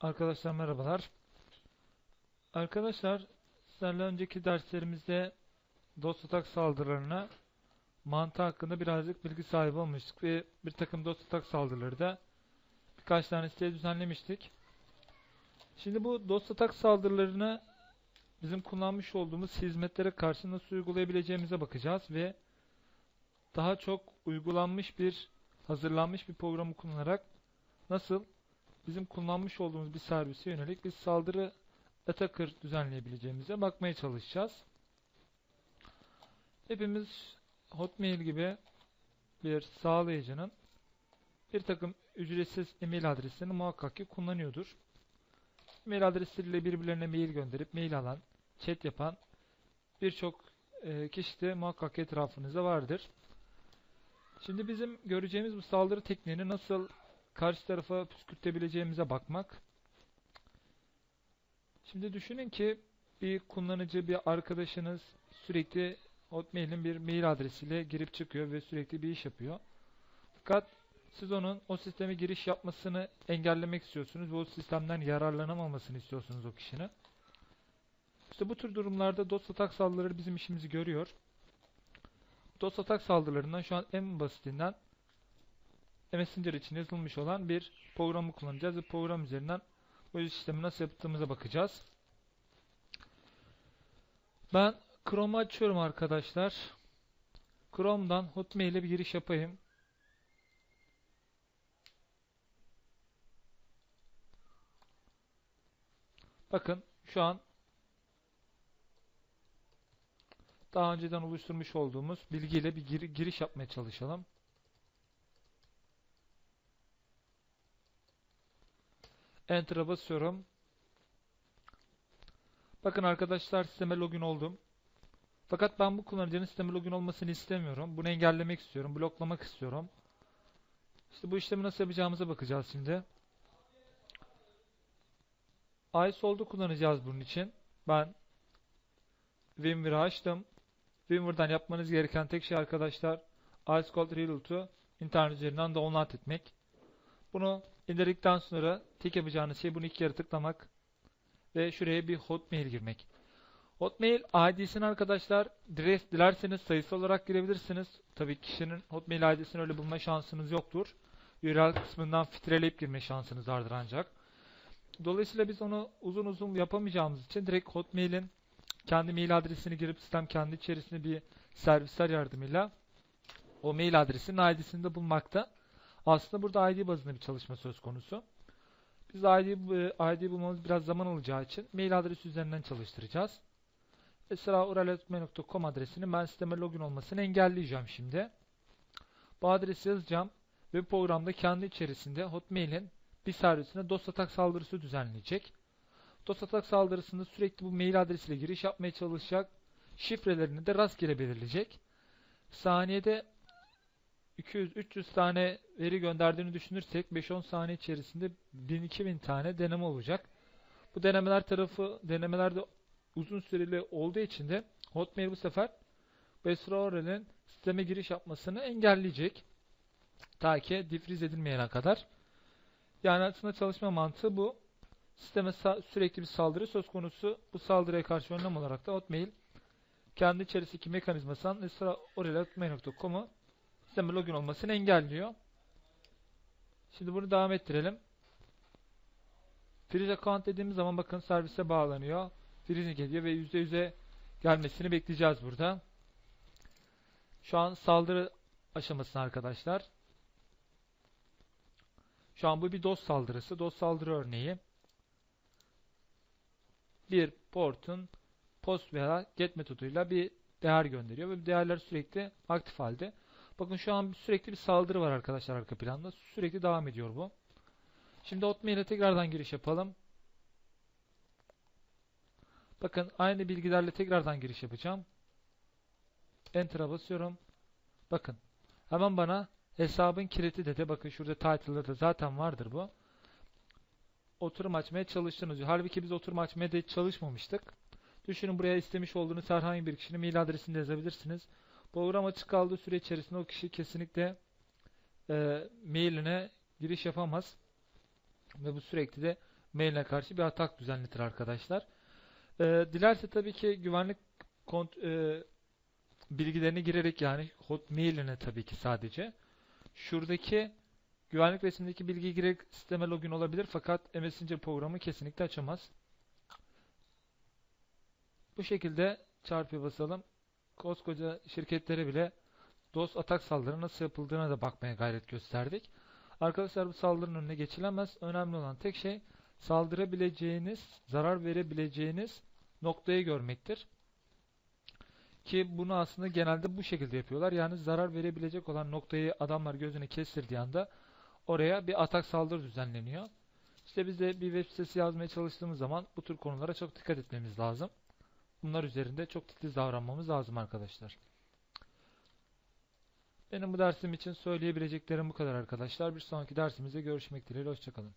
Arkadaşlar merhabalar. Arkadaşlar sizlerle önceki derslerimizde DOS atak saldırılarına mantığı hakkında birazcık bilgi sahibi olmuştuk ve bir takım DOS atak saldırıları da birkaç tanesiyle düzenlemiştik. Şimdi bu DOS atak saldırılarını bizim kullanmış olduğumuz hizmetlere karşı nasıl uygulayabileceğimize bakacağız ve daha çok uygulanmış bir, hazırlanmış bir programı kullanarak nasıl bizim kullanmış olduğumuz bir servise yönelik bir saldırı attacker düzenleyebileceğimize bakmaya çalışacağız. Hepimiz Hotmail gibi bir sağlayıcının bir takım ücretsiz e-mail adreslerini muhakkak ki kullanıyordur. E-mail adresleriyle birbirlerine mail gönderip mail alan, chat yapan birçok e, kişi de muhakkak etrafınızda vardır. Şimdi bizim göreceğimiz bu saldırı tekniğini nasıl karşı tarafa püskürtebileceğimize bakmak. Şimdi düşünün ki bir kullanıcı, bir arkadaşınız sürekli Hotmail'in bir mail adresiyle girip çıkıyor ve sürekli bir iş yapıyor. Fakat siz onun o sisteme giriş yapmasını engellemek istiyorsunuz ve o sistemden yararlanamamasını istiyorsunuz o kişinin. İşte bu tür durumlarda DOS atak saldırıları bizim işimizi görüyor. DOS atak saldırılarından şu an en basitinden Messenger için yazılmış olan bir programı kullanacağız ve program üzerinden bu sistemi nasıl yaptığımıza bakacağız. Ben Chrome'u açıyorum arkadaşlar. Chrome'dan Hotmail'e bir giriş yapayım. Bakın şu an daha önceden oluşturmuş olduğumuz bilgiyle bir gir giriş yapmaya çalışalım. Enter'a basıyorum. Bakın arkadaşlar sisteme login oldum. Fakat ben bu kullanıcının sisteme login olmasını istemiyorum. Bunu engellemek istiyorum. Bloklamak istiyorum. İşte bu işlemi nasıl yapacağımıza bakacağız şimdi. iSolve'da kullanacağız bunun için. Ben VMware'ı açtım. VMware'dan yapmanız gereken tek şey arkadaşlar iScold Reload'u internet üzerinden download etmek. Bunu indirdikten sonra tek yapacağınız şey bunu iki kere tıklamak ve şuraya bir Hotmail girmek. Hotmail ID'sini arkadaşlar dilerseniz sayısı olarak girebilirsiniz. Tabii kişinin Hotmail ID'sini öyle bulma şansınız yoktur. URL kısmından filtreleyip girme şansınız vardır ancak. Dolayısıyla biz onu uzun uzun yapamayacağımız için direkt Hotmail'in kendi mail adresini girip sistem kendi içerisinde bir servisler yardımıyla o mail adresinin ID'sini de bulmakta. Aslında burada ID bazında bir çalışma söz konusu. Biz ID, ID bulmamız biraz zaman alacağı için mail adresi üzerinden çalıştıracağız. Mesela uraletme.com adresini ben sisteme login olmasını engelleyeceğim şimdi. Bu adresi yazacağım ve programda kendi içerisinde Hotmail'in bir servisine DOS atak saldırısı düzenleyecek. DOS atak saldırısında sürekli bu mail adresiyle giriş yapmaya çalışacak. Şifrelerini de rastgele belirleyecek. Saniyede 200-300 tane veri gönderdiğini düşünürsek 5-10 saniye içerisinde 1000-2000 tane deneme olacak. Bu denemeler tarafı denemelerde uzun süreli olduğu için de Hotmail bu sefer Besraorel'in sisteme giriş yapmasını engelleyecek. Ta ki difriz edilmeyene kadar. Yani aslında çalışma mantığı bu. Sisteme sürekli bir saldırı söz konusu. Bu saldırıya karşı önlem olarak da Hotmail kendi içerisindeki mekanizmasından esraorel.hotmail.com'u sisteme login olmasını engelliyor. Şimdi bunu devam ettirelim. Freeze account dediğimiz zaman bakın servise bağlanıyor. Freeze geliyor ve %100'e gelmesini bekleyeceğiz burada. Şu an saldırı aşamasında arkadaşlar. Şu an bu bir DOS saldırısı. DOS saldırı örneği. Bir portun post veya get metoduyla bir değer gönderiyor ve bu değerler sürekli aktif halde. Bakın şu an sürekli bir saldırı var arkadaşlar arka planda. Sürekli devam ediyor bu. Şimdi Hotmail'e tekrardan giriş yapalım. Bakın aynı bilgilerle tekrardan giriş yapacağım. Enter'a basıyorum. Bakın. Hemen bana hesabın kilidi dedi. Bakın şurada title'da da zaten vardır bu. Oturum açmaya çalıştınız. Halbuki biz oturum açmaya da çalışmamıştık. Düşünün buraya istemiş olduğunuz herhangi bir kişinin mail adresini yazabilirsiniz. Program açık kaldığı süre içerisinde o kişi kesinlikle e, mailine giriş yapamaz. Ve bu sürekli de mailine karşı bir atak düzenletir arkadaşlar. Ee, dilerse tabii ki güvenlik kont e, bilgilerini girerek yani hotmailine tabii ki sadece şuradaki güvenlik resimdeki bilgiyi girerek sisteme login olabilir fakat Messenger programı kesinlikle açamaz. Bu şekilde çarpıya basalım. Koskoca şirketlere bile DOS atak saldırı nasıl yapıldığına da bakmaya gayret gösterdik. Arkadaşlar bu saldırının önüne geçilemez. Önemli olan tek şey saldırabileceğiniz, zarar verebileceğiniz noktayı görmektir. Ki bunu aslında genelde bu şekilde yapıyorlar. Yani zarar verebilecek olan noktayı adamlar gözüne kestirdiği anda oraya bir atak saldırı düzenleniyor. İşte biz de bir web sitesi yazmaya çalıştığımız zaman bu tür konulara çok dikkat etmemiz lazım. Bunlar üzerinde çok titiz davranmamız lazım arkadaşlar. Benim bu dersim için söyleyebileceklerim bu kadar arkadaşlar. Bir sonraki dersimizde görüşmek dileğiyle. Hoşçakalın.